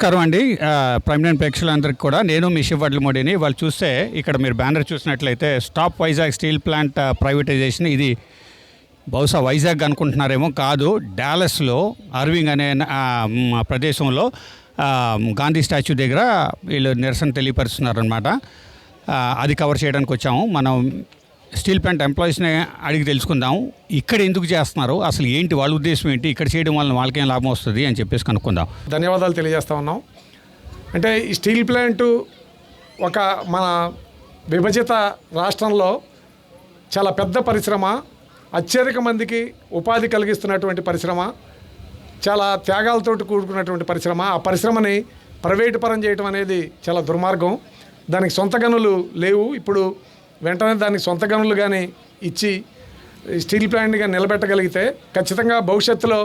నమస్కారం అండి. ప్రమినెంట్ ప్రేక్షకులందరికీ కూడా నేను మీ శివడ్ల మోడీని. వాళ్ళు చూస్తే ఇక్కడ మీరు బ్యానర్ చూసినట్లయితే stop Vizag steel plant privatisation ఇది బహుశా వైజాగ్ అనుకుంటున్నారేమో కాదు. డాలస్లో అర్వింగ్ అనే ప్రదేశంలో గాంధీ స్టాచ్యూ దగ్గర వీళ్ళు నిరసన తెలియపరుస్తున్నారనమాట అది కవర్ చేయడానికి వచ్చాము. మనం స్టీల్ ప్లాంట్ ఎంప్లాయీస్నే అడిగి తెలుసుకుందాం. ఇక్కడ ఎందుకు చేస్తున్నారు? అసలు ఏంటి వాళ్ళ ఉద్దేశం ఏంటి? ఇక్కడ చేయడం వల్ల వాళ్ళకేం లాభం వస్తుంది అని చెప్పేసి కనుక్కుందాం. ధన్యవాదాలు తెలియజేస్తా ఉన్నాం. అంటే ఈ స్టీల్ ప్లాంటు ఒక మన విభజిత రాష్ట్రంలో చాలా పెద్ద పరిశ్రమ అత్యధిక మందికి ఉపాధి కలిగిస్తున్నటువంటి పరిశ్రమ చాలా త్యాగాలతో కూడుకున్నటువంటి పరిశ్రమ. ఆ పరిశ్రమని ప్రైవేటు పరం చేయటం అనేది చాలా దుర్మార్గం. దానికి సొంత గనులు లేవు. ఇప్పుడు వెంటనే దానికి సొంత గనులు కానీ ఇచ్చి ఈ స్టీల్ ప్లాంట్గా నిలబెట్టగలిగితే ఖచ్చితంగా భవిష్యత్తులో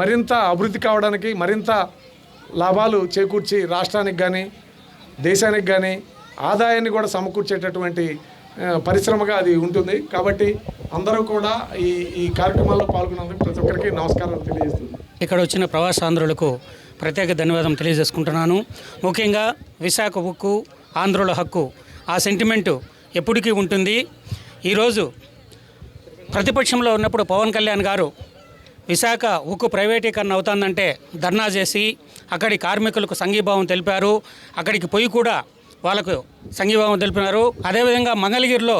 మరింత అభివృద్ధి కావడానికి మరింత లాభాలు చేకూర్చి రాష్ట్రానికి కానీ దేశానికి కానీ ఆదాయాన్ని కూడా సమకూర్చేటటువంటి పరిశ్రమగా అది ఉంటుంది. కాబట్టి అందరూ కూడా ఈ ఈ కార్యక్రమాల్లో పాల్గొన్నందుకు ప్రతి ఒక్కరికి నమస్కారం తెలియజేస్తుంది ఇక్కడ వచ్చిన ప్రవాసాంధ్రులకు ప్రత్యేక ధన్యవాదం తెలియజేసుకుంటున్నాను. ముఖ్యంగా విశాఖ ఉక్కు ఆంధ్రుల హక్కు ఆ సెంటిమెంటు ఎప్పటికీ ఉంటుంది. ఈరోజు ప్రతిపక్షంలో ఉన్నప్పుడు పవన్ కళ్యాణ్ గారు విశాఖ ఉక్కు ప్రైవేటీకరణ అవుతుందంటే ధర్నా చేసి అక్కడి కార్మికులకు సంఘీభావం తెలిపారు. అక్కడికి పోయి కూడా వాళ్ళకు సంఘీభావం తెలిపినారు. అదేవిధంగా మంగళగిరిలో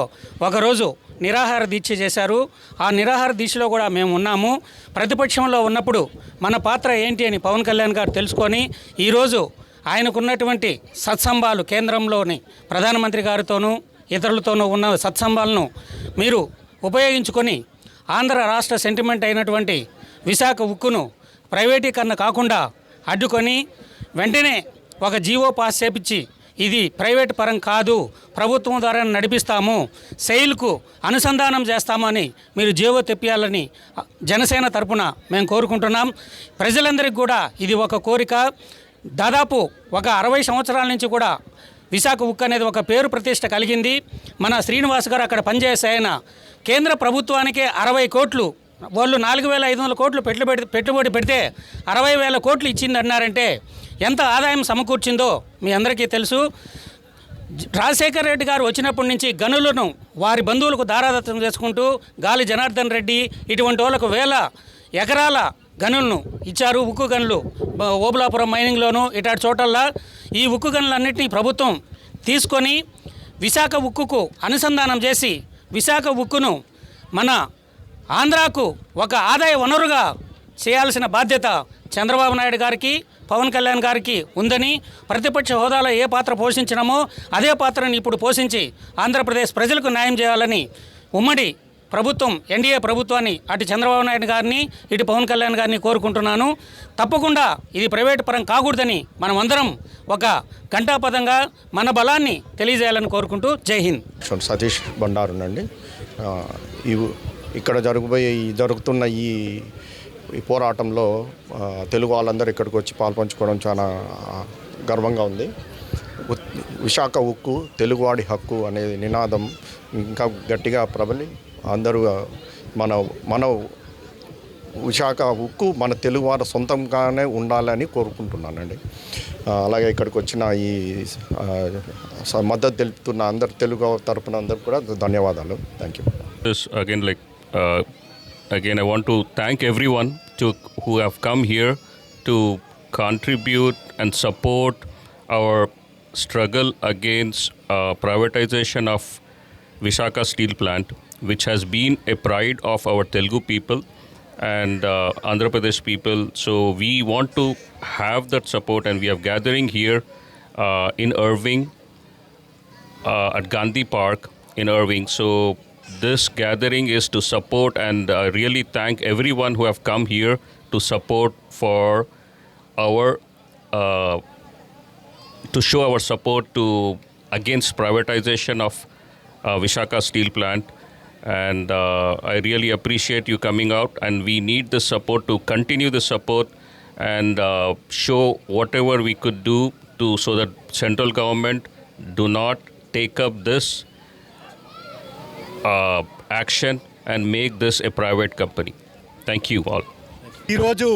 ఒకరోజు నిరాహార దీక్ష చేశారు. ఆ నిరాహార దీక్షలో కూడా మేము ఉన్నాము. ప్రతిపక్షంలో ఉన్నప్పుడు మన పాత్ర ఏంటి అని పవన్ కళ్యాణ్ గారు తెలుసుకొని ఈరోజు ఆయనకున్నటువంటి సత్సంబాలు కేంద్రంలోని ప్రధానమంత్రి గారితోనూ ఇతరులతోనూ ఉన్న సత్సంబాలను మీరు ఉపయోగించుకొని ఆంధ్ర రాష్ట్ర సెంటిమెంట్ అయినటువంటి విశాఖ ఉక్కును ప్రైవేటీకరణ కాకుండా అడ్డుకొని వెంటనే ఒక జీవో పాస్ చేపించి ఇది ప్రైవేట్ పరం కాదు ప్రభుత్వం ద్వారా నడిపిస్తాము సెయిల్కు అనుసంధానం చేస్తామని మీరు జీవో తెప్పియాలని జనసేన తరపున మేము కోరుకుంటున్నాం. ప్రజలందరికీ కూడా ఇది ఒక కోరిక. దాదాపు ఒక అరవై సంవత్సరాల నుంచి కూడా విశాఖ ఉక్కు అనేది ఒక పేరు ప్రతిష్ట కలిగింది. మన శ్రీనివాస్ గారు అక్కడ పనిచేసే ఆయన కేంద్ర ప్రభుత్వానికే అరవై కోట్లు వాళ్ళు నాలుగు వేల ఐదు వందల కోట్లు పెట్టుబడి పెట్టుబడి పెడితే అరవై వేల కోట్లు ఇచ్చింది అన్నారంటే ఎంత ఆదాయం సమకూర్చిందో మీ అందరికీ తెలుసు. రాజశేఖర రాజశేఖర్ రెడ్డి గారు వచ్చినప్పటి నుంచి గనులను వారి బంధువులకు దారాదత్తం చేసుకుంటూ గాలి జనార్దన్ రెడ్డి ఇటువంటి వాళ్ళకు వేల ఎకరాల గనులను ఇచ్చారు ఉక్కు గనులు. ఓబులాపురం మైనింగ్లోను ఇటాటి చోటల్లా ఈ ఉక్కు గనులన్నింటినీ ప్రభుత్వం తీసుకొని విశాఖ ఉక్కుకు అనుసంధానం చేసి విశాఖ ఉక్కును మన ఆంధ్రాకు ఒక ఆదాయ వనరుగా చేయాల్సిన బాధ్యత చంద్రబాబు నాయుడు గారికి పవన్ కళ్యాణ్ గారికి ఉందని ప్రతిపక్ష హోదాలో ఏ పాత్ర పోషించినామో అదే పాత్రని ఇప్పుడు పోషించి ఆంధ్రప్రదేశ్ ప్రజలకు న్యాయం చేయాలని ఉమ్మడి ప్రభుత్వం ఎన్డీఏ ప్రభుత్వాన్ని అటు చంద్రబాబు నాయుడు గారిని ఇటు పవన్ కళ్యాణ్ గారిని కోరుకుంటున్నాను. తప్పకుండా ఇది ప్రైవేట్ పరం కాకూడదని మనం అందరం ఒక ఘంటాపదంగా మన బలాన్ని తెలియజేయాలని కోరుకుంటూ జై హింద్. సతీష్ బండారునండి ఇక్కడ జరగబోయే ఈ జరుగుతున్న ఈ ఈ పోరాటంలో తెలుగు వాళ్ళందరూ ఇక్కడికి వచ్చి పాల్పంచుకోవడం చాలా గర్వంగా ఉంది. విశాఖ ఉక్కు తెలుగువాడి హక్కు అనే నినాదం ఇంకా గట్టిగా ప్రబలి అందరూ మన మన విశాఖ ఉక్కు మన తెలుగు వారు సొంతంగానే ఉండాలని కోరుకుంటున్నానండి. అలాగే ఇక్కడికి వచ్చిన ఈ మద్దతు తెలుపుతున్న అందరు తెలుగు తరపున అందరు కూడా ధన్యవాదాలు. Thank you again like again I want to thank everyone to who have come here to contribute and support our struggle against privatisation of Visakha steel plant which has been a pride of our Telugu people and uh, Andhra Pradesh people so we want to have that support and we are gathering here uh, in Irving uh, at Gandhi Park in Irving. So this gathering is to support and I really thank everyone who have come here to support for our uh, to show our support to against privatization of uh, Vishaka steel plant. And uh, I really appreciate you coming out, and we need the support to continue the support and uh, show whatever we could do to so that central government do not take up this uh, action and make this a private company. Thank you all. ఈరోజు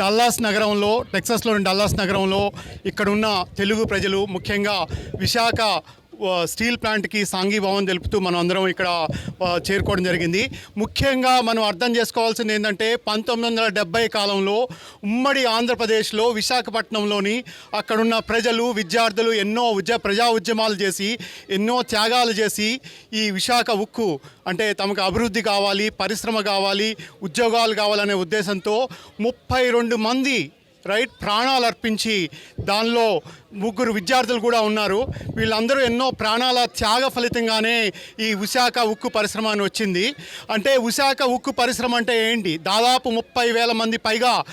Dallas నగరంలో టెక్సస్లోని Dallas నగరంలో ఇక్కడున్న తెలుగు ప్రజలు ముఖ్యంగా విశాఖ ఆ, steel ప్లాంట్కి సాంఘీభావం తెలుపుతూ మనం అందరం ఇక్కడ చేరుకోవడం జరిగింది. ముఖ్యంగా మనం అర్థం చేసుకోవాల్సింది ఏంటంటే పంతొమ్మిది వందల డెబ్బై కాలంలో ఉమ్మడి ఆంధ్రప్రదేశ్లో విశాఖపట్నంలోని అక్కడున్న ప్రజలు విద్యార్థులు ఎన్నో ఉద్య ప్రజా ఉద్యమాలు చేసి ఎన్నో త్యాగాలు చేసి ఈ విశాఖ ఉక్కు అంటే తమకు అభివృద్ధి కావాలి పరిశ్రమ కావాలి ఉద్యోగాలు కావాలనే ఉద్దేశంతో ముప్పై రెండు మంది రైట్ ప్రాణాలు అర్పించి దానిలో ముగ్గురు విద్యార్థులు కూడా ఉన్నారు. వీళ్ళందరూ ఎన్నో ప్రాణాల త్యాగ ఫలితంగానే ఈ విశాఖ ఉక్కు పరిశ్రమ అని వచ్చింది. అంటే విశాఖ ఉక్కు పరిశ్రమ అంటే ఏంటి? దాదాపు ముప్పై వేల మంది పైగా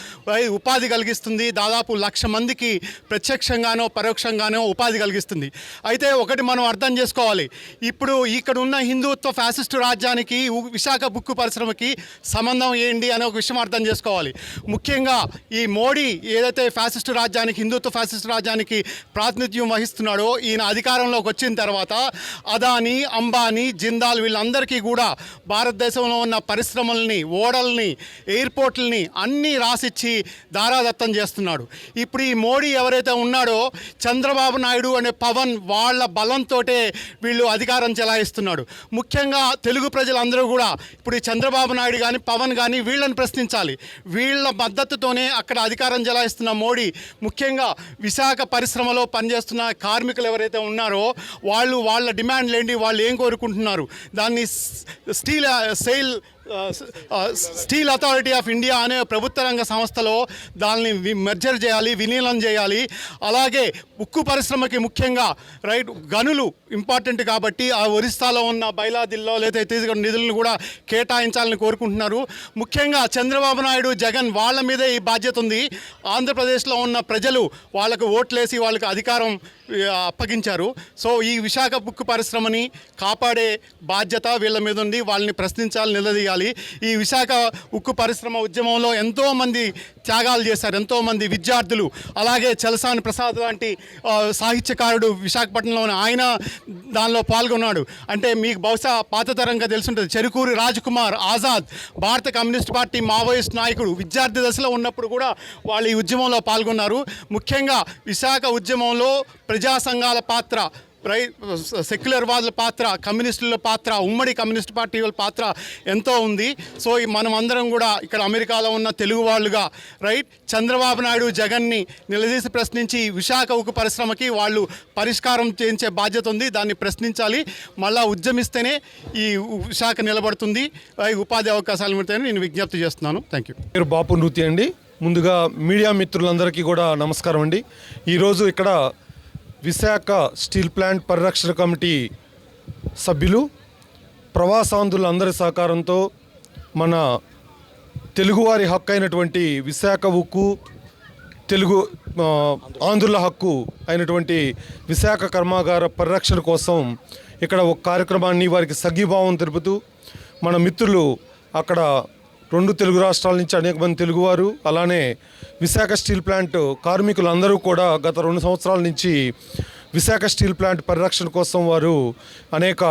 ఉపాధి కలిగిస్తుంది. దాదాపు లక్ష మందికి ప్రత్యక్షంగానో పరోక్షంగానో ఉపాధి కలిగిస్తుంది. అయితే ఒకటి మనం అర్థం చేసుకోవాలి. ఇప్పుడు ఇక్కడ ఉన్న హిందుత్వ ఫ్యాసిస్టు రాజ్యానికి విశాఖ ఉక్కు పరిశ్రమకి సంబంధం ఏంటి అనే ఒక విషయం అర్థం చేసుకోవాలి. ముఖ్యంగా ఈ మోడీ ఏదైతే ఫ్యాసిస్ట్ రాజ్యానికి హిందుత్వ ఫ్యాసిస్ట్ రాజ్యానికి ప్రాతినిధ్యం వహిస్తున్నాడో ఈయన అధికారంలోకి వచ్చిన తర్వాత అదానీ అంబానీ జిందాల్ వీళ్ళందరికీ కూడా భారతదేశంలో ఉన్న పరిశ్రమల్ని ఓడల్ని ఎయిర్పోర్ట్లని అన్నీ రాసిచ్చి దారాదత్తం చేస్తున్నాడు. ఇప్పుడు ఈ మోడీ ఎవరైతే ఉన్నాడో చంద్రబాబు నాయుడు అనే పవన్ వాళ్ళ బలంతో వీళ్ళు అధికారం చెలాయిస్తున్నాడు. ముఖ్యంగా తెలుగు ప్రజలందరూ కూడా ఇప్పుడు ఈ చంద్రబాబు నాయుడు కానీ పవన్ కానీ వీళ్ళని ప్రశ్నించాలి. వీళ్ళ మద్దతుతోనే అక్కడ అధికారం చెలాయిస్తున్న మోడీ ముఖ్యంగా విశాఖ పరిశ్రమలో పనిచేస్తున్న కార్మికులు ఎవరైతే ఉన్నారో వాళ్ళు వాళ్ళ డిమాండ్లు ఏంటి వాళ్ళు ఏం కోరుకుంటున్నారు? దాన్ని steel SAIL Steel Authority of India అనే ప్రభుత్వ రంగ సంస్థలో దాన్ని మెర్జర్ చేయాలి విలీనం చేయాలి. అలాగే ఉక్కు పరిశ్రమకి ముఖ్యంగా రైట్ గనులు ఇంపార్టెంట్ కాబట్టి ఆ ఒరిస్సాలో ఉన్న బైలాదిల్లో లేదా ఛత్తీస్గఢ్ నిధులను కూడా కేటాయించాలని కోరుకుంటున్నారు. ముఖ్యంగా చంద్రబాబు నాయుడు జగన్ వాళ్ళ మీదే ఈ బాధ్యత ఉంది. ఆంధ్రప్రదేశ్లో ఉన్న ప్రజలు వాళ్ళకు ఓట్లేసి వాళ్ళకి అధికారం అప్పగించారు. సో ఈ విశాఖ ఉక్కు పరిశ్రమని కాపాడే బాధ్యత వీళ్ళ మీద ఉంది. వాళ్ళని ప్రశ్నించాలి నిలదీయాలి. ఈ విశాఖ ఉక్కు పరిశ్రమ ఉద్యమంలో ఎంతోమంది త్యాగాలు చేశారు ఎంతోమంది విద్యార్థులు. అలాగే చలసాని ప్రసాద్ లాంటి సాహిత్యకారుడు విశాఖపట్నంలోని ఆయన దానిలో పాల్గొన్నాడు. అంటే మీకు బహుశా పాతతరంగా తెలుసుంటుంది. చెరుకూరి రాజ్ కుమార్ ఆజాద్ భారత కమ్యూనిస్ట్ పార్టీ మావోయిస్ట్ నాయకుడు విద్యార్థి దశలో ఉన్నప్పుడు కూడా వాళ్ళు ఈ ఉద్యమంలో పాల్గొన్నారు. ముఖ్యంగా విశాఖ ఉద్యమంలో ప్రజా సంఘాల పాత్ర రై సెక్యులర్ వాదుల పాత్ర కమ్యూనిస్టుల పాత్ర ఉమ్మడి కమ్యూనిస్ట్ పార్టీ వాళ్ళ పాత్ర ఎంతో ఉంది. సో మనం అందరం కూడా ఇక్కడ అమెరికాలో ఉన్న తెలుగు వాళ్ళుగా రైట్? చంద్రబాబు నాయుడు జగన్ని నిలదీసి ప్రశ్నించి విశాఖ ఉక్కు పరిశ్రమకి వాళ్ళు పరిష్కారం చేయించే బాధ్యత ఉంది. దాన్ని ప్రశ్నించాలి. మళ్ళా ఉద్యమిస్తేనే ఈ విశాఖ నిలబడుతుంది. ఉపాధి అవకాశాలు ఉంటాయని నేను విజ్ఞప్తి చేస్తున్నాను. థ్యాంక్ యూ పేరు బాపు నృత్య అండి ముందుగా మీడియా మిత్రులందరికీ కూడా నమస్కారం అండి. ఈరోజు ఇక్కడ విశాఖ స్టీల్ ప్లాంట్ పరిరక్షణ కమిటీ సభ్యులు ప్రవాసాంధులందరి సహకారంతో మన తెలుగువారి హక్కు అయినటువంటి విశాఖ ఉక్కు తెలుగు ఆంధ్రుల హక్కు అయినటువంటి విశాఖ కర్మాగార పరిరక్షణ కోసం ఇక్కడ ఒక కార్యక్రమాన్ని వారికి సగ్గిభావం తెలుపుతూ మన మిత్రులు అక్కడ రెండు తెలుగు రాష్ట్రాల నుంచి అనేక మంది తెలుగువారు అలానే విశాఖ స్టీల్ ప్లాంట్ కార్మికులందరూ కూడా గత రెండు సంవత్సరాల నుంచి విశాఖ స్టీల్ ప్లాంట్ పరిరక్షణ కోసం వారు అనేక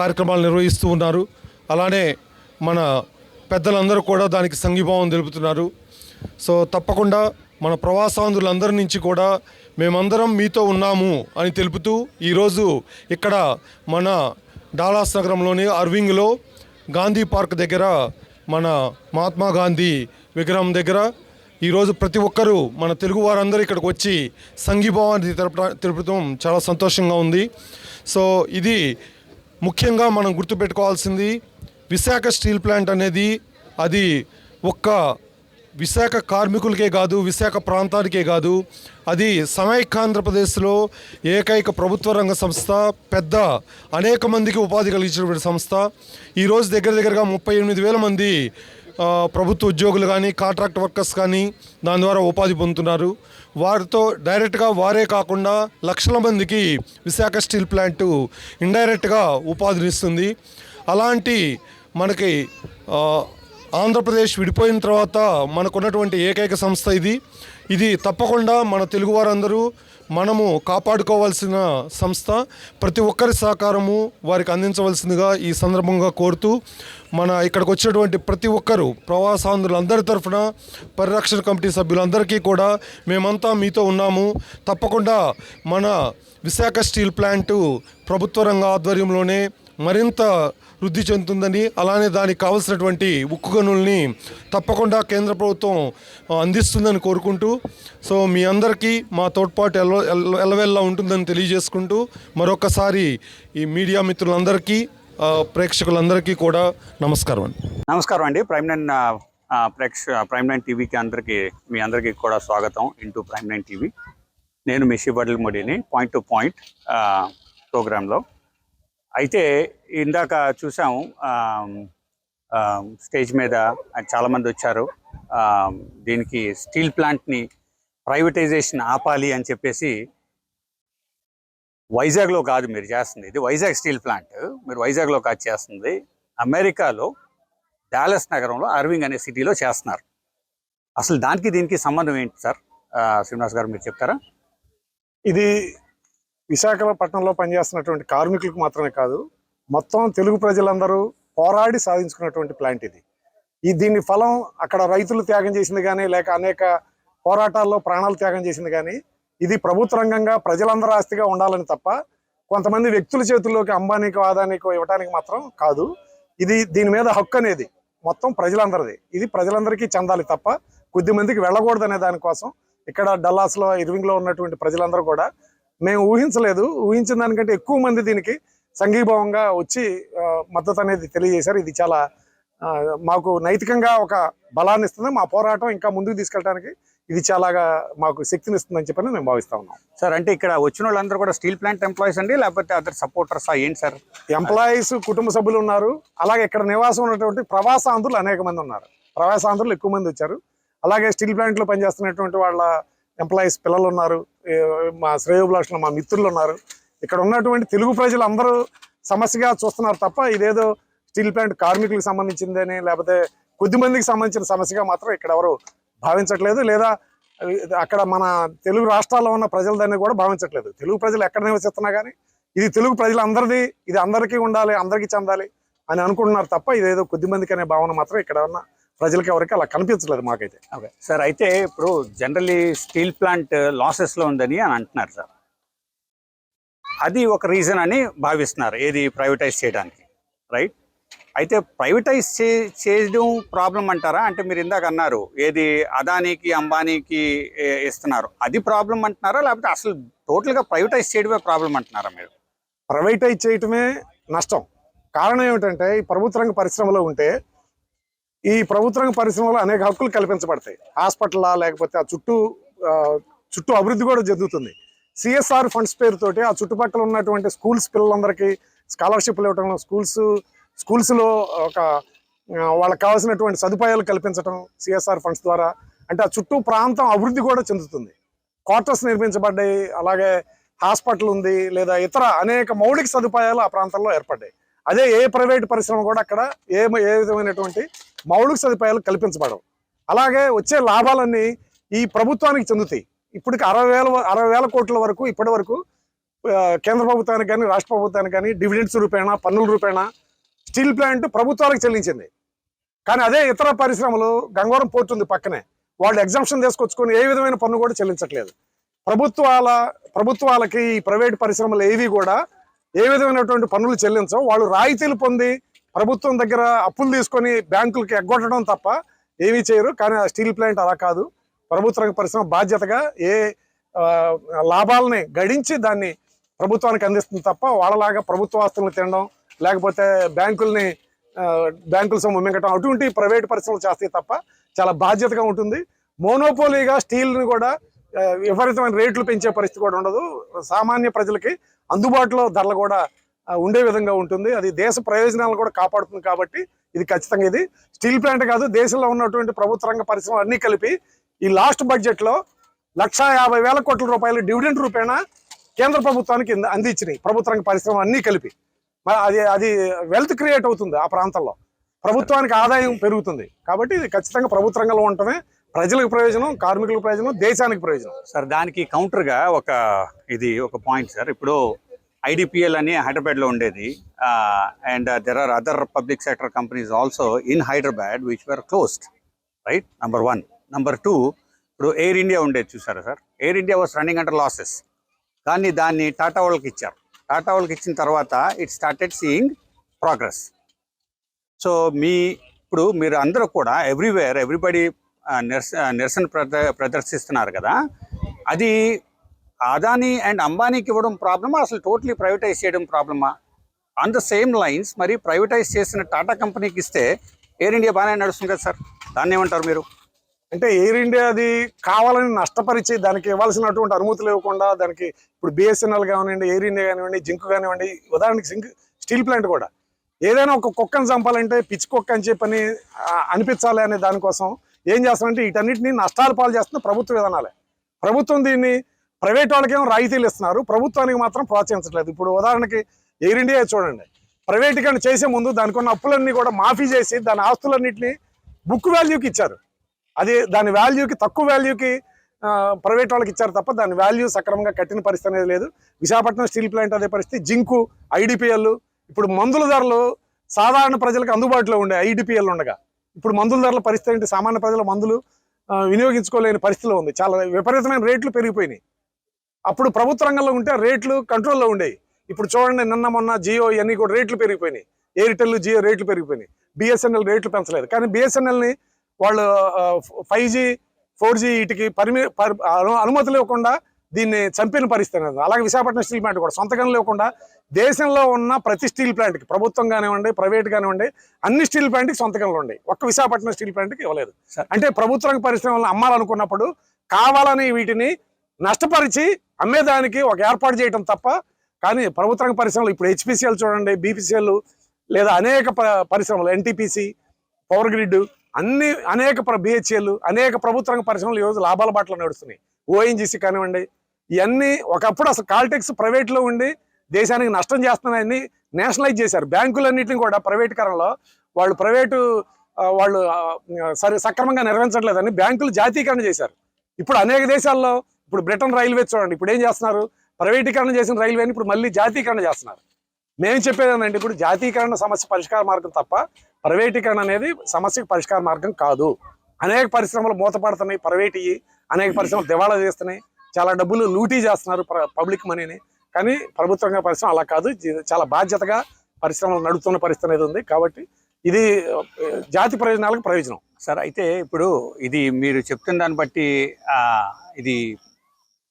కార్యక్రమాలు నిర్వహిస్తూ ఉన్నారు. అలానే మన పెద్దలందరూ కూడా దానికి సంఘీభావం తెలుపుతున్నారు. సో తప్పకుండా మన ప్రవాసాంధులందరి నుంచి కూడా మేమందరం మీతో ఉన్నాము అని తెలుపుతూ ఈరోజు ఇక్కడ మన డాలాస్ నగరంలోని అర్వింగ్లో గాంధీ పార్క్ దగ్గర మన మహాత్మా గాంధీ విగ్రహం దగ్గర ఈరోజు ప్రతి ఒక్కరూ మన తెలుగు వారందరూ ఇక్కడికి వచ్చి సంఘీభావాన్ని తెలుప తెలుపడం చాలా సంతోషంగా ఉంది. సో ఇది ముఖ్యంగా మనం గుర్తుపెట్టుకోవాల్సింది విశాఖ స్టీల్ ప్లాంట్ అనేది అది ఒక్క విశాఖ కార్మికులకే కాదు విశాఖ ప్రాంతానికే కాదు అది సమైక్యాంధ్రప్రదేశ్లో ఏకైక ప్రభుత్వ రంగ సంస్థ పెద్ద అనేక మందికి ఉపాధి కలిగించినటువంటి సంస్థ. ఈరోజు దగ్గర దగ్గరగా ముప్పై ఎనిమిది వేల మంది ప్రభుత్వ ఉద్యోగులు కానీ కాంట్రాక్ట్ వర్కర్స్ కానీ దాని ద్వారా ఉపాధి పొందుతున్నారు. వారితో డైరెక్ట్గా వారే కాకుండా లక్షల మందికి విశాఖ స్టీల్ ప్లాంటు ఇండైరెక్ట్గా ఉపాధినిస్తుంది. అలాంటి మనకి ఆంధ్రప్రదేశ్ విడిపోయిన తర్వాత మనకున్నటువంటి ఏకైక సంస్థ ఇది. ఇది తప్పకుండా మన తెలుగు వారందరూ మనము కాపాడుకోవాల్సిన సంస్థ. ప్రతి ఒక్కరి సహకారము వారికి అందించవలసిందిగా ఈ సందర్భంగా కోరుతూ మన ఇక్కడికి వచ్చినటువంటి ప్రతి ఒక్కరు ప్రవాసాంధ్రులందరి తరఫున పరిరక్షణ కమిటీ సభ్యులందరికీ కూడా మేమంతా మీతో ఉన్నాము. తప్పకుండా మన విశాఖ స్టీల్ ప్లాంటు ప్రభుత్వ రంగ ఆధ్వర్యంలోనే మరింత వృద్ధి చెందుతుందని అలానే దానికి కావలసినటువంటి ఉక్కు గనుల్ని తప్పకుండా కేంద్ర ప్రభుత్వం అందిస్తుందని కోరుకుంటూ సో మీ అందరికీ మా తోడ్పాటు ఎల్ల ఎల్ల- ఎల్లవెల్లా ఉంటుందని తెలియజేసుకుంటూ మరొకసారి ఈ మీడియా మిత్రులందరికీ ప్రేక్షకులందరికీ కూడా నమస్కారం అండి. నమస్కారం అండి. ప్రైమ్ నైన్ ప్రేక్ష ప్రైమ్ నైన్ టీవీకి అందరికీ మీ అందరికీ కూడా స్వాగతం ఇంటూ ప్రైమ్ నైన్ టీవీ. నేను మిషి శివడ్ల పాయింట్ టు పాయింట్ ప్రోగ్రాంలో. అయితే ఇందాక చూసాము స్టేజ్ మీద చాలామంది వచ్చారు. దీనికి స్టీల్ ప్లాంట్ని ప్రైవేటైజేషన్ ఆపాలి అని చెప్పేసి వైజాగ్లో కాదు మీరు చేస్తుంది. ఇది వైజాగ్ స్టీల్ ప్లాంట్. మీరు వైజాగ్లో కాదు చేస్తుంది. అమెరికాలో డాలస్ నగరంలో అర్వింగ్ అనే సిటీలో చేస్తున్నారు. అసలు దానికి దీనికి సంబంధం ఏంటి సార్? శ్రీనివాస్ గారు మీరు చెప్తారా? ఇది విశాఖపట్నంలో పనిచేస్తున్నటువంటి కార్మికులకు మాత్రమే కాదు మొత్తం తెలుగు ప్రజలందరూ పోరాడి సాధించుకున్నటువంటి ప్లాంట్ ఇది. ఈ దీని ఫలం అక్కడ రైతులు త్యాగం చేసింది కానీ లేక అనేక పోరాటాల్లో ప్రాణాలు త్యాగం చేసింది కానీ ఇది ప్రభుత్వ రంగంగా ప్రజలందరూ ఆస్తిగా ఉండాలని తప్ప కొంతమంది వ్యక్తుల చేతుల్లోకి అంబానీకో ఆదానికో ఇవ్వడానికి మాత్రం కాదు. ఇది దీని మీద హక్కు అనేది మొత్తం ప్రజలందరిది. ఇది ప్రజలందరికీ చెందాలి తప్ప కొద్ది మందికి వెళ్ళకూడదు అనే దానికోసం ఇక్కడ డల్లాస్లో ఇర్వింగ్లో ఉన్నటువంటి ప్రజలందరూ కూడా మేము ఊహించలేదు. ఊహించిన దానికంటే ఎక్కువ మంది దీనికి సంఘీభావంగా వచ్చి మద్దతు అనేది తెలియజేశారు. ఇది చాలా మాకు నైతికంగా ఒక బలాన్ని ఇస్తుంది. మా పోరాటం ఇంకా ముందుకు తీసుకెళ్ళడానికి ఇది చాలాగా మాకు శక్తిని ఇస్తుందని చెప్పని మేము భావిస్తా ఉన్నాం. సార్ అంటే ఇక్కడ వచ్చిన వాళ్ళందరూ కూడా స్టీల్ ప్లాంట్ ఎంప్లాయీస్ అండి? లేకపోతే అదర్ సపోర్టర్స్ ఏంటి సార్? ఎంప్లాయీస్ కుటుంబ సభ్యులు ఉన్నారు. అలాగే ఇక్కడ నివాసం ఉన్నటువంటి ప్రవాసాంధ్రులు అనేక మంది ఉన్నారు. ప్రవాసాంధ్రులు ఎక్కువ మంది వచ్చారు. అలాగే స్టీల్ ప్లాంట్లో పనిచేస్తున్నటువంటి వాళ్ళ ఎంప్లాయీస్ పిల్లలు ఉన్నారు. మా శ్రేయోభిలాషులు మా మిత్రులు ఉన్నారు. ఇక్కడ ఉన్నటువంటి తెలుగు ప్రజలు అందరూ సమస్యగా చూస్తున్నారు తప్ప ఇదేదో స్టీల్ ప్లాంట్ కార్మికులకు సంబంధించిందని లేకపోతే కొద్దిమందికి సంబంధించిన సమస్యగా మాత్రం ఇక్కడ ఎవరు భావించట్లేదు లేదా అక్కడ మన తెలుగు రాష్ట్రాల్లో ఉన్న ప్రజల దాన్ని కూడా భావించట్లేదు. తెలుగు ప్రజలు ఎక్కడ నివసిస్తున్నా కానీ ఇది తెలుగు ప్రజలందరిది ఇది అందరికీ ఉండాలి అందరికీ చెందాలి అని అనుకుంటున్నారు తప్ప ఇదేదో కొద్ది మందికి అనే భావన మాత్రం ఇక్కడ ఉన్న ప్రజలకి ఎవరికి అలా కనిపించలేదు మాకైతే. ఓకే. సార్ అయితే ఇప్పుడు జనరలీ స్టీల్ ప్లాంట్ లాసెస్లో ఉందని అని అంటున్నారు సార్. అది ఒక రీజన్ అని భావిస్తున్నారు ఏది ప్రైవేటైజ్ చేయడానికి రైట్ అయితే ప్రైవేటైజ్ చే చేయడం ప్రాబ్లం అంటారా? అంటే మీరు ఇందాక అన్నారు ఏది అదానికి అంబానీకి ఇస్తున్నారు. అది ప్రాబ్లం అంటున్నారా? లేకపోతే అసలు టోటల్గా ప్రైవేటైజ్ చేయడమే ప్రాబ్లం అంటున్నారా మీరు? ప్రైవేటైజ్ చేయటమే నష్టం. కారణం ఏమిటంటే ఈ ప్రభుత్వ రంగ పరిశ్రమలో ఉంటే ఈ ప్రభుత్వ రంగ పరిశ్రమలో అనేక హక్కులు కల్పించబడతాయి. హాస్పిటల్ లేకపోతే ఆ చుట్టూ చుట్టూ అభివృద్ధి కూడా జరుగుతుంది. సిఎస్ఆర్ ఫండ్స్ పేరుతోటి ఆ చుట్టుపక్కల ఉన్నటువంటి స్కూల్స్ పిల్లలందరికీ స్కాలర్షిప్లు ఇవ్వటం స్కూల్స్ స్కూల్స్లో ఒక వాళ్ళకి కావాల్సినటువంటి సదుపాయాలు కల్పించడం సిఎస్ఆర్ ఫండ్స్ ద్వారా. అంటే ఆ చుట్టూ ప్రాంతం అభివృద్ధి కూడా చెందుతుంది. క్వార్టర్స్ నిర్మించబడ్డాయి అలాగే హాస్పిటల్ ఉంది లేదా ఇతర అనేక మౌలిక సదుపాయాలు ఆ ప్రాంతంలో ఏర్పడ్డాయి. అదే ఏ ప్రైవేట్ పరిశ్రమ కూడా అక్కడ ఏ ఏ విధమైనటువంటి మౌలిక సదుపాయాలు కల్పించబడవు. అలాగే వచ్చే లాభాలన్నీ ఈ ప్రభుత్వానికి చెందుతాయి. ఇప్పటికి అరవై వేల అరవై వేల కోట్ల వరకు ఇప్పటి వరకు కేంద్ర ప్రభుత్వానికి కానీ రాష్ట్ర ప్రభుత్వానికి కానీ డివిడెండ్స్ రూపేణా పన్నుల రూపేణా స్టీల్ ప్లాంట్ ప్రభుత్వాలకు చెల్లించింది. కానీ అదే ఇతర పరిశ్రమలు గంగవరం పోర్ట్ ఉంది పక్కనే వాళ్ళు ఎగ్జామ్షన్ తీసుకొచ్చుకొని ఏ విధమైన పన్ను కూడా చెల్లించట్లేదు. ప్రభుత్వాల ప్రభుత్వాలకి ఈ ప్రైవేట్ పరిశ్రమలు ఏవి కూడా ఏ విధమైనటువంటి పన్నులు చెల్లించవు. వాళ్ళు రాయితీలు పొంది ప్రభుత్వం దగ్గర అప్పులు తీసుకొని బ్యాంకులకి ఎగ్గొట్టడం తప్ప ఏమీ చేయరు. కానీ ఆ స్టీల్ ప్లాంట్ అలా కాదు. ప్రభుత్వ రంగ పరిశ్రమ బాధ్యతగా ఏ లాభాలని గడించి దాన్ని ప్రభుత్వానికి అందిస్తుంది తప్ప వాళ్ళలాగా ప్రభుత్వ ఆస్తులను తినడం లేకపోతే బ్యాంకుల్ని బ్యాంకుల సొమ్ము మింగటం అటువంటి ప్రైవేట్ పరిశ్రమలు చేస్తాయి తప్ప చాలా బాధ్యతగా ఉంటుంది. మోనోపోలీగా స్టీల్ని కూడా విపరీతమైన రేట్లు పెంచే పరిస్థితి కూడా ఉండదు. సామాన్య ప్రజలకి అందుబాటులో ధరలు కూడా ఉండే విధంగా ఉంటుంది. అది దేశ ప్రయోజనాలను కూడా కాపాడుతుంది కాబట్టి ఇది ఖచ్చితంగా ఇది. స్టీల్ ప్లాంట్ కాదు దేశంలో ఉన్నటువంటి ప్రభుత్వ రంగ పరిశ్రమలు అన్నీ కలిపి ఈ లాస్ట్ బడ్జెట్లో లక్షా యాభై వేల కోట్ల రూపాయలు డివిడెండ్ రూపేణా కేంద్ర ప్రభుత్వానికి అందించినాయి. ప్రభుత్వ రంగ పరిశ్రమ అన్ని కలిపి. మరి అది అది వెల్త్ క్రియేట్ అవుతుంది ఆ ప్రాంతంలో. ప్రభుత్వానికి ఆదాయం పెరుగుతుంది. కాబట్టి ఇది ఖచ్చితంగా ప్రభుత్వ రంగంలో ఉండటమే ప్రజలకు ప్రయోజనం కార్మికులకు ప్రయోజనం దేశానికి ప్రయోజనం. సార్ దానికి కౌంటర్గా ఒక ఇది ఒక పాయింట్ సార్. ఇప్పుడు ఐడిపిఎల్ అని హైదరాబాద్లో ఉండేది. And there are other public sector companies also in Hyderabad which were closed right number one number two ఇప్పుడు ఎయిర్ ఇండియా ఉండేది చూసారా sir? Air India was running under losses కానీ దాన్ని టాటా వాళ్ళకి ఇచ్చారు. టాటా వాళ్ళకి ఇచ్చిన తర్వాత it started seeing progress so మీ ఇప్పుడు మీరు అందరూ కూడా ఎవ్రీవేర్ ఎవ్రీబడి నిరస నిరసన ప్రద ప్రదర్శిస్తున్నారు కదా? అది అదానీ అండ్ అంబానీకి ఇవ్వడం ప్రాబ్లమా అసలు టోటలీ ప్రైవేటైజ్ చేయడం ప్రాబ్లమా ఆన్ ద సేమ్ లైన్స్ మరి ప్రైవేటైజ్ చేసిన టాటా కంపెనీకి ఇస్తే ఎయిర్ ఇండియా బాగానే నడుస్తుంది కదా సార్? దాన్ని ఏమంటారు మీరు? అంటే ఎయిర్ ఇండియా అది కావాలని నష్టపరిచి దానికి ఇవ్వాల్సినటువంటి అనుమతులు ఇవ్వకుండా దానికి ఇప్పుడు బిఎస్ఎన్ఎల్ కానివ్వండి ఎయిర్ ఇండియా కానివ్వండి జింక్ కానివ్వండి ఉదాహరణకి జింక్ స్టీల్ ప్లాంట్ కూడా. ఏదైనా ఒక కుక్కను చంపాలంటే పిచ్చి కుక్క అని చెప్పని అనిపించాలి అనే దానికోసం ఏం చేస్తారంటే వీటన్నిటిని నష్టాలు పాలు చేస్తున్న ప్రభుత్వ విధానాలే ప్రభుత్వం దీన్ని ప్రైవేట్ వాళ్ళకేమో రాయితీలు ఇస్తున్నారు. ప్రభుత్వానికి మాత్రం ప్రోత్సహించట్లేదు. ఇప్పుడు ఉదాహరణకి ఎయిర్ ఇండియా చూడండి. ప్రైవేట్ కానీ చేసే ముందు దానికి ఉన్న అప్పులన్నీ కూడా మాఫీ చేసి దాని ఆస్తులన్నింటినీ బుక్ వాల్యూకి ఇచ్చారు. అది దాని వాల్యూకి తక్కువ వాల్యూకి ప్రైవేట్ వాళ్ళకి ఇచ్చారు తప్ప దాని వాల్యూ సక్రమంగా కట్టిన పరిస్థితి అనేది లేదు. విశాఖపట్నం స్టీల్ ప్లాంట్ అదే పరిస్థితి. జింకు ఐడిపిఎల్ ఇప్పుడు మందుల ధరలు సాధారణ ప్రజలకు అందుబాటులో ఉండే ఐడిపిఎల్ ఉండగా ఇప్పుడు మందుల ధరల పరిస్థితి ఏంటి? సామాన్య ప్రజల మందులు వినియోగించుకోలేని పరిస్థితిలో ఉంది. చాలా విపరీతమైన రేట్లు పెరిగిపోయినాయి. అప్పుడు ప్రభుత్వ రంగంలో ఉంటే రేట్లు కంట్రోల్లో ఉండేవి. ఇప్పుడు చూడండి నిన్న మొన్న జియో ఇవన్నీ కూడా రేట్లు పెరిగిపోయినాయి. ఎయిర్టెల్ జియో రేట్లు పెరిగిపోయినాయి. బిఎస్ఎన్ఎల్ రేట్లు పెంచలేదు. కానీ బిఎస్ఎన్ఎల్ని వాళ్ళు ఫైవ్ జీ ఫోర్ జీ వీటికి పరిమి పరి- అను- అనుమతులు ఇవ్వకుండా దీన్ని చంపిన పరిస్థితి అనేది. అలాగే విశాఖపట్నం స్టీల్ ప్లాంట్ కూడా సొంతగా లేకుండా దేశంలో ఉన్న ప్రతి స్టీల్ ప్లాంట్కి ప్రభుత్వం కానివ్వండి ప్రైవేట్ కానివ్వండి అన్ని స్టీల్ ప్లాంట్కి సొంతకంలో ఉండే. ఒక్క విశాఖపట్నం స్టీల్ ప్లాంట్కి ఇవ్వలేదు. అంటే ప్రభుత్వ రంగ పరిశ్రమలను అమ్మాలనుకున్నప్పుడు కావాలని వీటిని నష్టపరిచి అమ్మేదానికి ఒక ఏర్పాటు చేయటం తప్ప కానీ ప్రభుత్వ రంగ పరిశ్రమలు ఇప్పుడు హెచ్పిసిఎల్ చూడండి బీపీసీఎల్ లేదా అనేక పరిశ్రమలు ఎన్టీపీసీ పవర్ గ్రిడ్ అన్ని అనేక బిహెచ్ఎల్ అనేక ప్రభుత్వ రంగ పరిశ్రమలు ఈరోజు లాభాల బాటలో నడుస్తున్నాయి. ఓఎన్జీసీ కానివ్వండి ఇవన్నీ ఒకప్పుడు అసలు కాల్టెక్స్ ప్రైవేట్లో ఉండి దేశానికి నష్టం చేస్తున్నాయని నేషనలైజ్ చేశారు. బ్యాంకులన్నింటినీ కూడా ప్రైవేటీకరణలో వాళ్ళు ప్రైవేటు వాళ్ళు సరి సరే సక్రమంగా నిర్వహించట్లేదని బ్యాంకులు జాతీకరణ చేశారు. ఇప్పుడు అనేక దేశాల్లో ఇప్పుడు బ్రిటన్ రైల్వే చూడండి ఇప్పుడు ఏం చేస్తున్నారు? ప్రైవేటీకరణ చేసిన రైల్వేని ఇప్పుడు మళ్ళీ జాతీకరణ చేస్తున్నారు. మేము చెప్పేదేనండి ఇప్పుడు జాతీకరణ సమస్య పరిష్కార మార్గం తప్ప ప్రైవేటీకరణ అనేది సమస్యకు పరిష్కార మార్గం కాదు. అనేక పరిశ్రమలు మూతపడుతున్నాయి ప్రైవేట్ అనేక పరిశ్రమలు దివాళా చేస్తున్నాయి. చాలా డబ్బులు లూటీ చేస్తున్నారు పబ్లిక్ మనీని. కానీ ప్రభుత్వంగా పరిశ్రమ అలా కాదు. చాలా బాధ్యతగా పరిశ్రమలు నడుపుతున్న పరిస్థితి అనేది ఉంది. కాబట్టి ఇది జాతి ప్రయోజనాలకు ప్రయోజనం. సార్ అయితే ఇప్పుడు ఇది మీరు చెప్తున్న దాన్ని బట్టి ఇది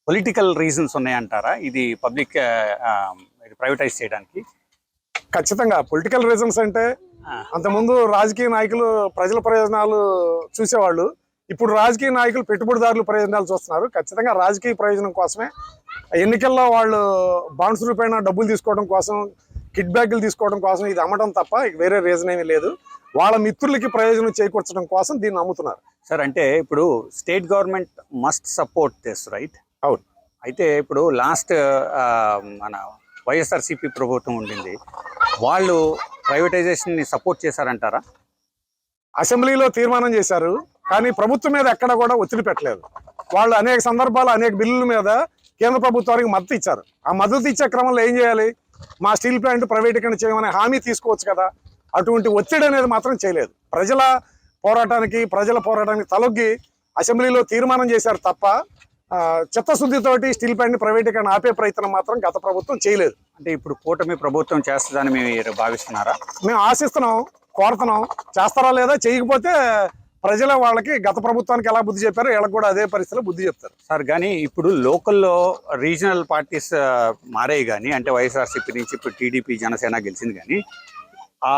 పొలిటికల్ రీజన్స్ ఉన్నాయంటారా? ఇది పబ్లిక్ ప్రైవేటైజ్ చేయడానికి? ఖచ్చితంగా. పొలిటికల్ రీజన్స్ అంటే. అంతకుముందు రాజకీయ నాయకులు ప్రజల ప్రయోజనాలు చూసేవాళ్ళు. ఇప్పుడు రాజకీయ నాయకులు పెట్టుబడిదారుల ప్రయోజనాలు చూస్తున్నారు. ఖచ్చితంగా రాజకీయ ప్రయోజనం కోసమే ఎన్నికల్లో వాళ్ళు బాండ్స్ రూపేణ డబ్బులు తీసుకోవడం కోసం కిడ్ బ్యాగులు తీసుకోవడం కోసం ఇది అమ్మడం తప్ప వేరే రీజన్ ఏమీ లేదు. వాళ్ళ మిత్రులకి ప్రయోజనం చేకూర్చడం కోసం దీన్ని అమ్ముతున్నారు. సార్ అంటే ఇప్పుడు state government must support this right? అవును. అయితే ఇప్పుడు లాస్ట్ మన వైఎస్ఆర్సీపీ ప్రభుత్వం ఉండింది. వాళ్ళు ప్రైవేటైజేషన్ని సపోర్ట్ చేశారంటారా? అసెంబ్లీలో తీర్మానం చేశారు కానీ ప్రభుత్వం మీద ఎక్కడ కూడా ఒత్తిడి పెట్టలేదు. వాళ్ళు అనేక సందర్భాలు అనేక బిల్లుల మీద కేంద్ర ప్రభుత్వానికి మద్దతు ఇచ్చారు. ఆ మద్దతు ఇచ్చే క్రమంలో ఏం చేయాలి? మా స్టీల్ ప్లాంట్ ప్రైవేటీకరణ చేయమనే హామీ తీసుకోవచ్చు కదా. అటువంటి ఒత్తిడి అనేది మాత్రం చేయలేదు. ప్రజల పోరాటానికి ప్రజల పోరాటానికి తలొగ్గి అసెంబ్లీలో తీర్మానం చేశారు తప్ప చిత్తశుద్ధితోటి స్టీల్ ప్లాంట్ ప్రైవేటీకరణ ఆపే ప్రయత్నం మాత్రం గత ప్రభుత్వం చేయలేదు. అంటే ఇప్పుడు కూటమి ప్రభుత్వం చేస్తుందని మీరు భావిస్తున్నారా? మేము ఆశిస్తున్నాం కోరుతున్నాం. చేస్తారా లేదా చేయకపోతే ప్రజల వాళ్ళకి గత ప్రభుత్వానికి ఎలా బుద్ధి చెప్పారో వీళ్ళకి కూడా అదే పరిస్థితిలో బుద్ధి చెప్తారు. సార్ కానీ ఇప్పుడు లోకల్లో రీజనల్ పార్టీస్ మారాయి కానీ అంటే వైఎస్ఆర్సీపీ నుంచి ఇప్పుడు టీడీపీ జనసేన గెలిచింది కానీ ఆ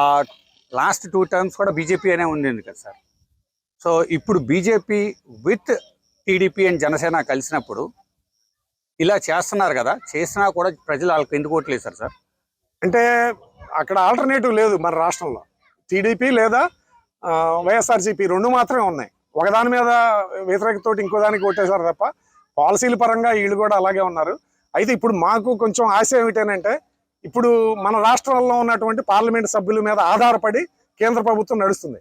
లాస్ట్ టూ టర్మ్స్ కూడా బీజేపీ అనే ఉంది కదా సార్. సో ఇప్పుడు BJP with TDP and Janasena కలిసినప్పుడు ఇలా చేస్తున్నారు కదా చేసినా కూడా ప్రజలు వాళ్ళకి ఎందుకు ఓట్లేదు సార్ సార్? అంటే అక్కడ ఆల్టర్నేటివ్ లేదు మన రాష్ట్రంలో. టీడీపీ లేదా వైఎస్ఆర్సీపీ రెండు మాత్రమే ఉన్నాయి. ఒకదాని మీద వ్యతిరేకతోటి ఇంకో దానికి కొట్టేశారు తప్ప పాలసీల పరంగా వీళ్ళు కూడా అలాగే ఉన్నారు. అయితే ఇప్పుడు మాకు కొంచెం ఆశ ఏమిటంటే ఇప్పుడు మన రాష్ట్రంలో ఉన్నటువంటి పార్లమెంట్ సభ్యుల మీద ఆధారపడి కేంద్ర ప్రభుత్వం నడుస్తుంది.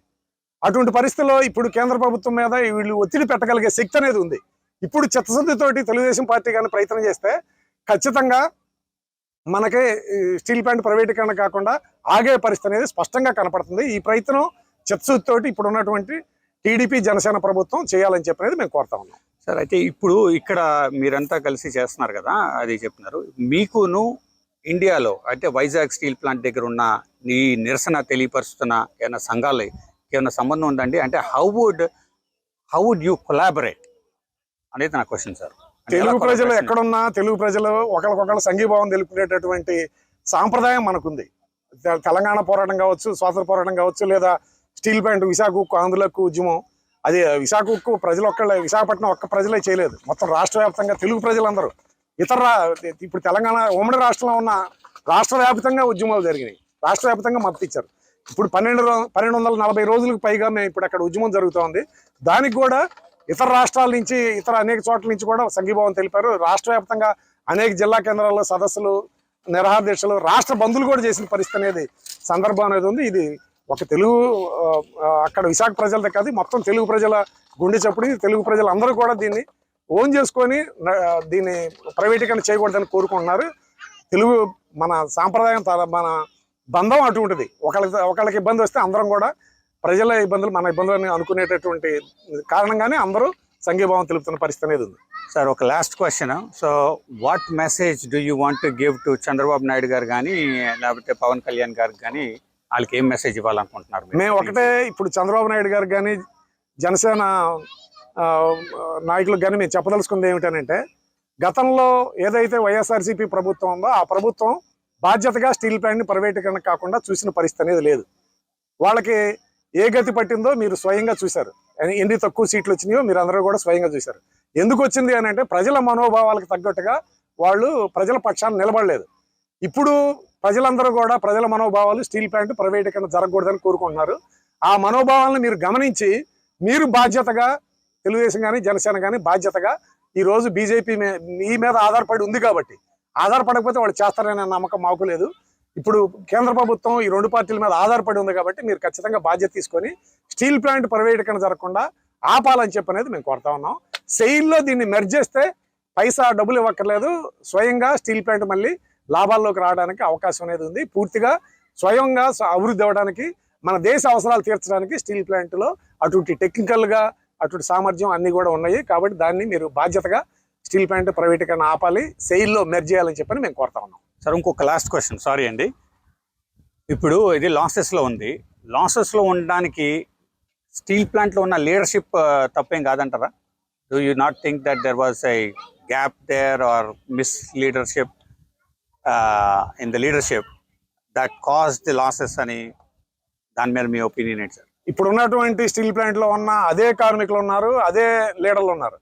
అటువంటి పరిస్థితుల్లో ఇప్పుడు కేంద్ర ప్రభుత్వం మీద వీళ్ళు ఒత్తిడి పెట్టగలిగే శక్తి అనేది ఉంది. ఇప్పుడు చిత్తశుద్ధితోటి తెలుగుదేశం పార్టీ కానీ ప్రయత్నం చేస్తే ఖచ్చితంగా మనకి స్టీల్ ప్లాంట్ ప్రైవేటీకరణ కాకుండా ఆగే పరిస్థితి అనేది స్పష్టంగా కనపడుతుంది. ఈ ప్రయత్నం చిత్తశుద్ధితోటి ఇప్పుడు ఉన్నటువంటి టీడీపీ జనసేన ప్రభుత్వం చేయాలని చెప్పినది మేము కోరుతా ఉన్నాం. సార్ అయితే ఇప్పుడు ఇక్కడ మీరంతా కలిసి చేస్తున్నారు కదా అది చెప్తున్నారు. మీకును ఇండియాలో అంటే వైజాగ్ స్టీల్ ప్లాంట్ దగ్గర ఉన్న ఈ నిరసన తెలియపరుస్తున్న ఏమైనా సంఘాలు ఏమైనా సంబంధం ఉందండి? అంటే how would how would you collaborate అనేది నా క్వశ్చన్ సార్ తెలుగు ప్రజలు? ఎక్కడున్నా తెలుగు ప్రజలు ఒకరికొకరు సంఘీభావం తెలుపుకునేటటువంటి సాంప్రదాయం మనకుంది. తెలంగాణ పోరాటం కావచ్చు స్వాతంత్ర పోరాటం కావచ్చు లేదా స్టీల్ ప్లాంట్ విశాఖ ఉక్కు ఆంధ్రులకు ఉద్యమం. అది విశాఖ ఉక్కు ప్రజలు ఒక్కళ్ళే విశాఖపట్నం ఒక్క ప్రజలే చేయలేదు. మొత్తం రాష్ట్ర వ్యాప్తంగా తెలుగు ప్రజలందరూ. ఇతర ఇప్పుడు తెలంగాణ ఉమ్మడి రాష్ట్రంలో ఉన్న రాష్ట్ర వ్యాప్తంగా ఉద్యమాలు జరిగినాయి. రాష్ట్ర వ్యాప్తంగా మద్దతు ఇచ్చారు ఇప్పుడు పన్నెండు పన్నెండు వందల నలభై రోజులకు పైగా మేము ఇప్పుడు అక్కడ ఉద్యమం జరుగుతోంది. దానికి కూడా ఇతర రాష్ట్రాల నుంచి ఇతర అనేక చోట్ల నుంచి కూడా సంఘీభావం తెలిపారు. రాష్ట్ర వ్యాప్తంగా అనేక జిల్లా కేంద్రాల్లో సదస్సులు నిరహార దీక్షలు రాష్ట్ర బంధువులు కూడా చేసిన పరిస్థితి అనేది సందర్భం అనేది ఉంది. ఇది ఒక తెలుగు అక్కడ విశాఖ ప్రజలదే కాదు మొత్తం తెలుగు ప్రజల గుండె చప్పుడు తెలుగు ప్రజలందరూ కూడా దీన్ని ఓన్ చేసుకొని దీన్ని ప్రైవేటీకరణ చేయకూడదని కోరుకుంటున్నారు. తెలుగు మన సాంప్రదాయం మన బంధం అటువంటిది ఒకళ్ళకి ఒకళ్ళకి ఇబ్బంది వస్తే అందరం కూడా ప్రజల ఇబ్బందులు మన ఇబ్బందులని అనుకునేటటువంటి కారణంగానే అందరూ సంఘీభావం తెలుపుతున్న పరిస్థితి అనేది ఉంది. సార్ ఒక last question so what message do you want to give to Chandrababu Naidu garu కానీ లేకపోతే పవన్ కళ్యాణ్ గారికి కానీ వాళ్ళకి ఏం మెసేజ్ ఇవ్వాలనుకుంటున్నారు? మేము ఒకటే ఇప్పుడు చంద్రబాబు నాయుడు గారు కానీ జనసేన నాయకులకు కానీ మేము చెప్పదలుచుకుంది ఏమిటనంటే గతంలో ఏదైతే వైఎస్ఆర్సీపీ ప్రభుత్వం ఉందో ఆ ప్రభుత్వం బాధ్యతగా స్టీల్ ప్లాంట్ని ప్రైవేటీకరణ కాకుండా చూసిన పరిస్థితి అనేది లేదు. వాళ్ళకి ఏ గతి పట్టిందో మీరు స్వయంగా చూశారు. ఎన్ని- ఎన్ని తక్కువ సీట్లు వచ్చినాయో మీరు అందరూ కూడా స్వయంగా చూశారు. ఎందుకు వచ్చింది అని అంటే ప్రజల మనోభావాలకు తగ్గట్టుగా వాళ్ళు ప్రజల పక్షాన్ని నిలబడలేదు. ఇప్పుడు ప్రజలందరూ కూడా ప్రజల మనోభావాలు స్టీల్ ప్లాంట్ ప్రైవేటీకరణ జరగకూడదని కోరుకుంటున్నారు. ఆ మనోభావాలను మీరు గమనించి మీరు బాధ్యతగా తెలుగుదేశం కానీ జనసేన కానీ బాధ్యతగా ఈ రోజు బీజేపీ మీ మీద ఆధారపడి ఉంది కాబట్టి ఆధారపడకపోతే వాళ్ళు చేస్తారనే నమ్మకం మాకు లేదు. ఇప్పుడు కేంద్ర ప్రభుత్వం ఈ రెండు పార్టీల మీద ఆధారపడి ఉంది కాబట్టి మీరు ఖచ్చితంగా బాధ్యత తీసుకొని స్టీల్ ప్లాంట్ ప్రైవేటీకరణ జరగకుండా ఆపాలని చెప్పనేది మేము కోరుతా ఉన్నాం. సెయిల్లో దీన్ని మెర్జ్ చేస్తే పైసా డబ్బులు ఇవ్వక్కర్లేదు. స్వయంగా స్టీల్ ప్లాంట్ మళ్ళీ లాభాల్లోకి రావడానికి అవకాశం అనేది ఉంది. పూర్తిగా స్వయంగా అభివృద్ధి అవ్వడానికి మన దేశ అవసరాలు తీర్చడానికి స్టీల్ ప్లాంట్లో అటువంటి టెక్నికల్గా అటువంటి సామర్థ్యం అన్నీ కూడా ఉన్నాయి కాబట్టి దాన్ని మీరు బాధ్యతగా స్టీల్ ప్లాంట్ ప్రైవేటీకరణ ఆపాలి సెయిల్లో మెర్జ్ చేయాలని చెప్పని మేము కోరుతా ఉన్నాం. సార్ ఇంకొక లాస్ట్ క్వశ్చన్ సారీ అండి. ఇప్పుడు ఇది లాసెస్లో ఉంది. లాసెస్లో ఉండడానికి స్టీల్ ప్లాంట్లో ఉన్న లీడర్షిప్ తప్పేం కాదంటారా? Do you not think that there was a gap there are miss leadership in the leadership that cause the losses అని దాని మీద మీ ఒపీనియన్ ఏంటి సార్ ఇప్పుడు ఉన్నటువంటి స్టీల్ ప్లాంట్లో ఉన్న అదే కార్మికులు ఉన్నారు అదే లీడర్లు ఉన్నారు.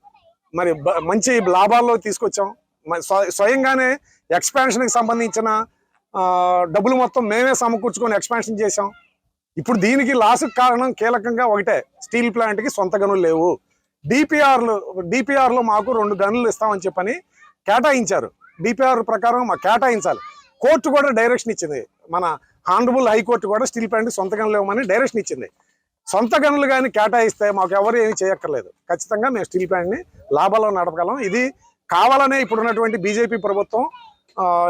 మరి మంచి లాభాల్లో తీసుకొచ్చాం. స్వయంగానే ఎక్స్పాన్షన్కి సంబంధించిన డబ్బులు మొత్తం మేమే సమకూర్చుకొని ఎక్స్పాన్షన్ చేసాం ఇప్పుడు దీనికి లాస్కి కారణం కీలకంగా ఒకటే స్టీల్ ప్లాంట్కి సొంత గనులు లేవు. డిపిఆర్లు డిపిఆర్లో మాకు రెండు గనులు ఇస్తామని చెప్పని కేటాయించారు. డిపిఆర్ ప్రకారం మాకు కేటాయించాలి. కోర్టు కూడా డైరెక్షన్ ఇచ్చింది. మన హానరబుల్ హైకోర్టు కూడా స్టీల్ ప్లాంట్కి సొంత గనులు ఇవ్వమని డైరెక్షన్ ఇచ్చింది. సొంత గనులు కానీ కేటాయిస్తే మాకు ఎవరు ఏమి చేయక్కర్లేదు. ఖచ్చితంగా మేము స్టీల్ ప్లాంట్ని లాభాల్లో నడపగలం. ఇది కావాలనే ఇప్పుడు ఉన్నటువంటి బీజేపీ ప్రభుత్వం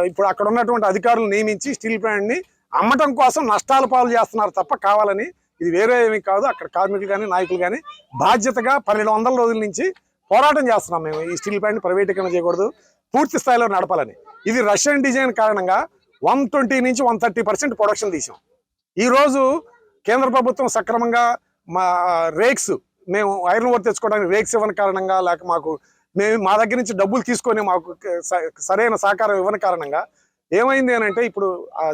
ఇప్పుడు అక్కడ ఉన్నటువంటి అధికారులు నియమించి స్టీల్ ప్లాంట్ని అమ్మటం కోసం నష్టాల పాలు చేస్తున్నారు తప్ప కావాలని ఇది వేరే ఏమి కాదు. అక్కడ కార్మికులు కానీ నాయకులు కానీ బాధ్యతగా పన్నెండు వందల రోజుల నుంచి పోరాటం చేస్తున్నాం మేము. ఈ స్టీల్ ప్లాంట్ ప్రైవేటీకరణ చేయకూడదు. పూర్తి స్థాయిలో నడపాలని. ఇది రష్యన్ డిజైన్ కారణంగా వన్ ట్వంటీ నుంచి వన్ థర్టీ పర్సెంట్ ప్రొడక్షన్ తీసాం. ఈరోజు కేంద్ర ప్రభుత్వం సక్రమంగా మా రేక్స్ మేము ఐరన్ ఓర్ తెచ్చుకోవడానికి రేక్స్ ఇవ్వని కారణంగా లేక మాకు మేము మా దగ్గర నుంచి డబ్బులు తీసుకొని మాకు స- సరైన సహకారం ఇవ్వని కారణంగా ఏమైంది అని అంటే ఇప్పుడు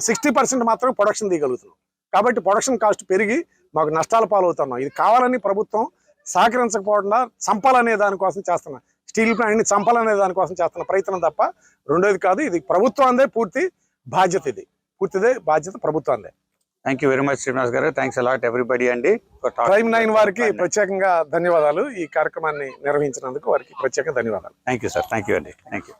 సిక్స్టీ పర్సెంట్ మాత్రం ప్రొడక్షన్ తీయగలుగుతున్నాం. కాబట్టి ప్రొడక్షన్ కాస్ట్ పెరిగి మాకు నష్టాల పాలవుతున్నాం ఇది కావాలని ప్రభుత్వం సహకరించకపోకుండా చంపాలనే దానికోసం చేస్తున్నా. స్టీల్ ప్లాంట్ని చంపాలనే దానికోసం చేస్తున్న ప్రయత్నం తప్ప రెండోది కాదు ఇది ప్రభుత్వందే పూర్తి బాధ్యత ఇది. పూర్తిదే బాధ్యత ప్రభుత్వాందే thank you very much Srinivas garu. Thanks a lot everybody అండి ప్రైమ్ నైన్ వారికి. ప్రత్యేకంగా ధన్యవాదాలు. ఈ కార్యక్రమాన్ని నిర్వహించినందుకు వారికి ప్రత్యేక ధన్యవాదాలు. Thank you sir thank you అండి. Thank you